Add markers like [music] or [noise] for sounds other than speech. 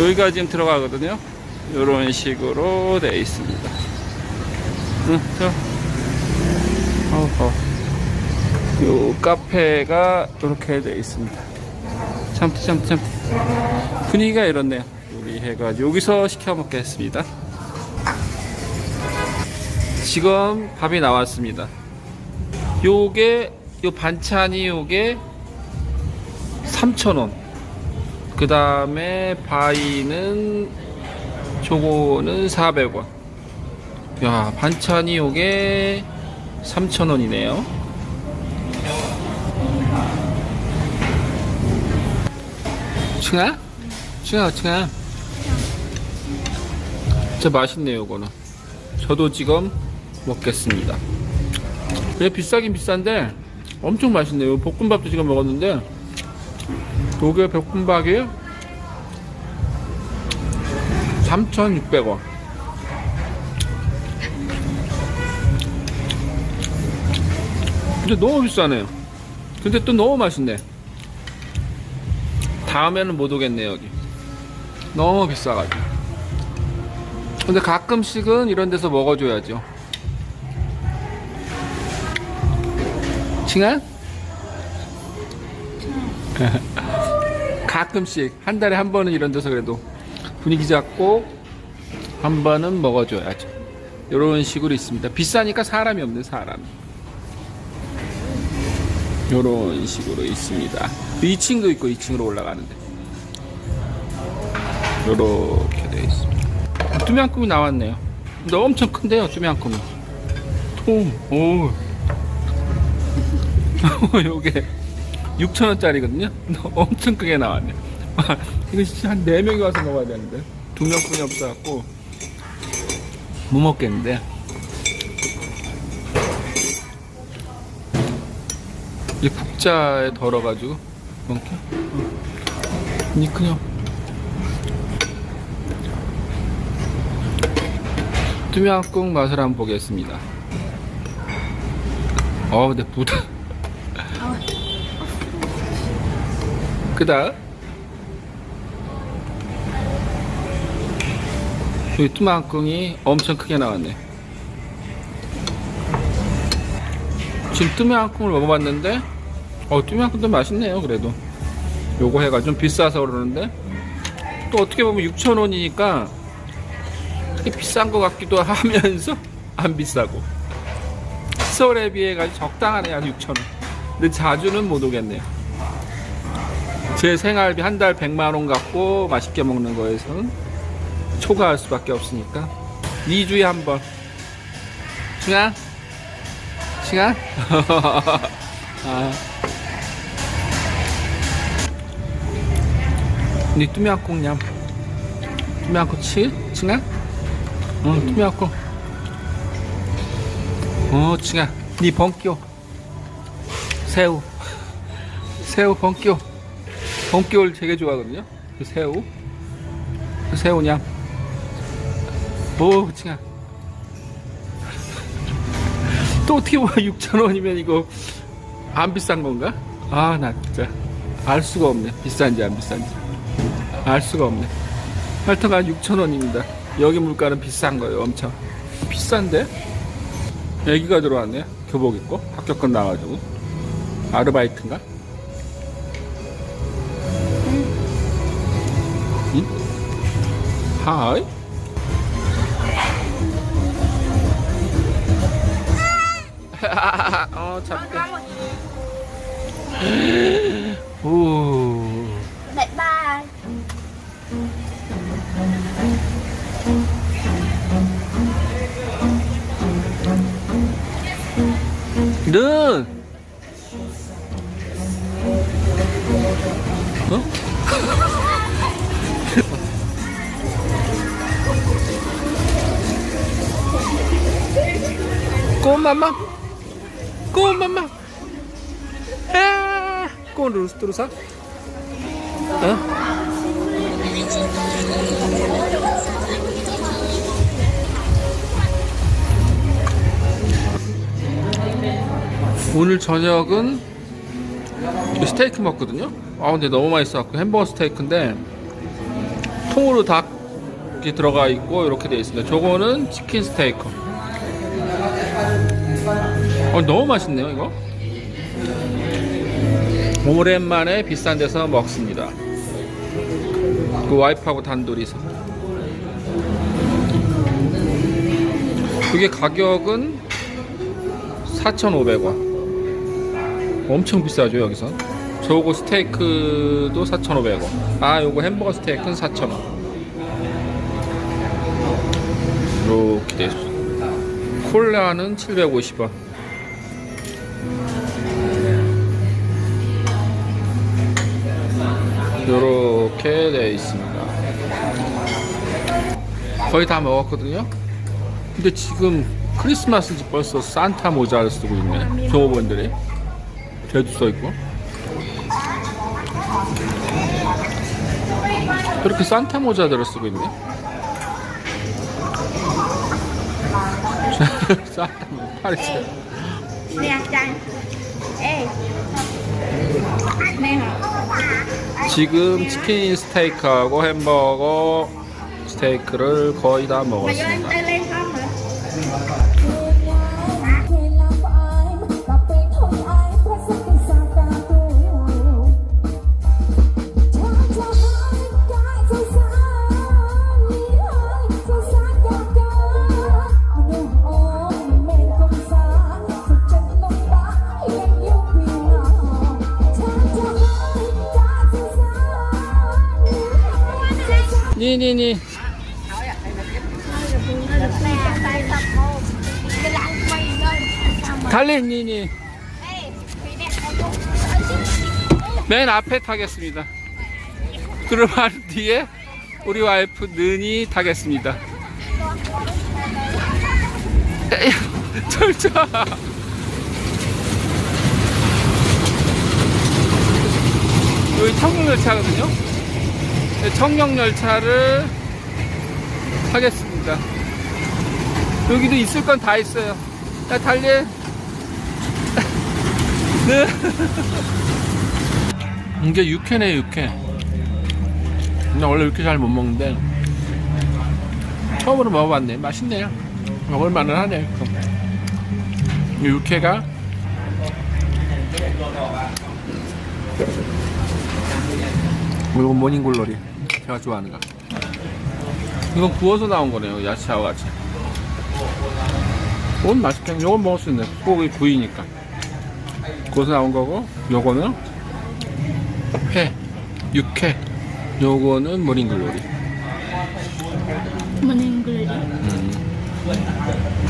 여기가 지금 들어가거든요. 이런 식으로 돼 있습니다. 응, 카페가 이렇게 돼 있습니다. 참트 참트 참트. 분위기가 이렇네요. 우리 해가지고 여기서 시켜 먹겠습니다. 지금 밥이 나왔습니다. 요게 요 반찬이 요게 3,000원. 그 다음에 바이는 저거는 400원. 야, 반찬이 요게 3,000원이네요. 층아? 층아, 층아. 진짜 맛있네요, 요거는. 저도 지금 먹겠습니다. 왜 비싸긴 비싼데 엄청 맛있네요. 볶음밥도 지금 먹었는데 요게 볶음밥이 3,600원. 근데 너무 비싸네요. 근데 또 너무 맛있네. 다음에는 못 오겠네 여기. 너무 비싸가지고. 근데 가끔씩은 이런 데서 먹어줘야죠. 칭아? 가끔씩 한 달에 한 번은 이런 데서 그래도 분위기 잡고 한 번은 먹어줘야죠. 이런 식으로 있습니다. 비싸니까 사람이 없는 사람. 이런 식으로 있습니다. 2층도 있고 2층으로 올라가는데 이렇게 되어 있습니다. 투명꿈이 나왔네요. 근데 엄청 큰데요, 투명꿈이. 통, [laughs] 오. 요게 6천원짜리거든요? [laughs] 엄청 크게 나왔네. [laughs] 이거 진짜 한 4명이 와서 먹어야 되는데. 두 명뿐이 없어갖고, 못 먹겠는데. 이 국자에 덜어가지고. 이 그냥. 투명국 맛을 한번 보겠습니다. 어, 근데 부다. [laughs] 그다 여기 뚜만꿍이 엄청 크게 나왔네. 지금 뚜만꿍을 먹어봤는데, 어, 뚜만꿍도 맛있네요, 그래도. 요거 해가 좀 비싸서 그러는데, 또 어떻게 보면 6,000원이니까, 그렇게 비싼 것 같기도 [laughs] 하면서, 안 비싸고. 시설에 비해 가지고 적당하네요, 6,000원. 근데 자주는 못 오겠네요. 제 생활비 한 달 100만 원 갖고 맛있게 먹는 거에서는 초과할 수밖에 없으니까 2주에 한 번. 승아? 승아? [laughs] 아. 니 뚜미아콩 냠. 뚜미아콩 치? 승아? 응, 뚜미아콩. 어, 승아. 니 번끼오. 새우. 새우 번끼오. 봄겨울 되게 좋아하거든요. 그 새우. 그 새우냐. 오, 칭아. 또 어떻게 보면 6,000원이면 이거 안 비싼 건가? 아, 나 진짜 알 수가 없네. 비싼지 안 비싼지. 알 수가 없네. 하여튼간 6,000원입니다. 여기 물가는 비싼 거예요, 엄청. 비싼데? 애기가 들어왔네. 교복 입고 합격권 나와가지고. 아르바이트인가? 하이. 어, 잡게. 오. Bye bye. 는. 어? 꼬마마 꼬마마 아꼬 terusan Hah? 오늘 저녁은 스테이크 먹거든요. 아 근데 너무 맛있어갖고 햄버거 스테이크인데 통으로 다 이렇게 들어가 있고 이렇게 돼 있습니다. 저거는 치킨 스테이크. 어, 너무 맛있네요 이거. 오랜만에 비싼 데서 먹습니다. 그 와이프하고 단둘이서. 그게 가격은 4,500원. 엄청 비싸죠 여기서. 저거 스테이크도 4,500원. 아, 요거 햄버거 스테이크는 4,000원. 이렇게 돼 있어. 콜라는 750원. 이렇게 돼 있습니다. 거의 다 먹었거든요. 근데 지금 크리스마스지 벌써 산타 모자를 쓰고 있네. 종업원들이. 제도 써 있고. 그렇게 산타 모자들을 쓰고 있네. [laughs] 산타 모자 파리 스. nè chanh ê nè hả 지금 치킨 스테이크하고 햄버거 스테이크를 거의 다 먹었습니다. Lên 달린 니니 ê bị nè ông 맨 앞에 타겠습니다. 그럼 한 뒤에 우리 와이프 는이 타겠습니다. 절자. 여기 청룡열차거든요. 네, 청룡열차를 타겠습니다. 여기도 있을 건 다 있어요. 자, 달려. [laughs] 네. 이게 육회네 육회 나 원래 육회 잘 못 먹는데 처음으로 먹어봤네 맛있네요 먹을만은 하네 이 육회가 이건 모닝글로리. 제가 좋아하는 거. 이건 구워서 나온 거네요 야채하고 같이. 이건 맛있겠네. 이건 먹을 수 있네. 소고기 구이니까. 구워서 나온 거고 요거는 회, 육회, 요거는 모닝글로리. người 음.